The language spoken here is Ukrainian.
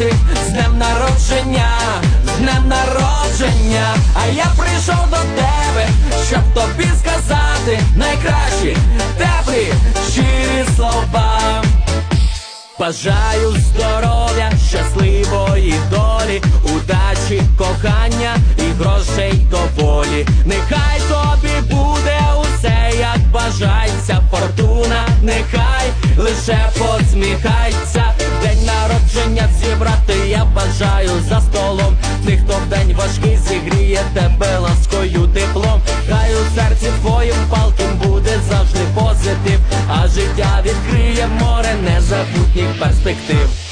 привітати з днем народження, з днем народження, а я прийшов до тебе, щоб тобі сказати найкращі, теплі, щирі слова. Бажаю здоров'я, щасливої долі, удачі, кохання і грошей доволі. Нехай тобі буде усе, як бажається фортуна, нехай лише посміхається. Зібрати я бажаю за столом. Тих, хто в день важкий зігріє тебе ласкою теплом. Хай у серці твоїм палким буде завжди позитив, а життя відкриє море незабутніх перспектив.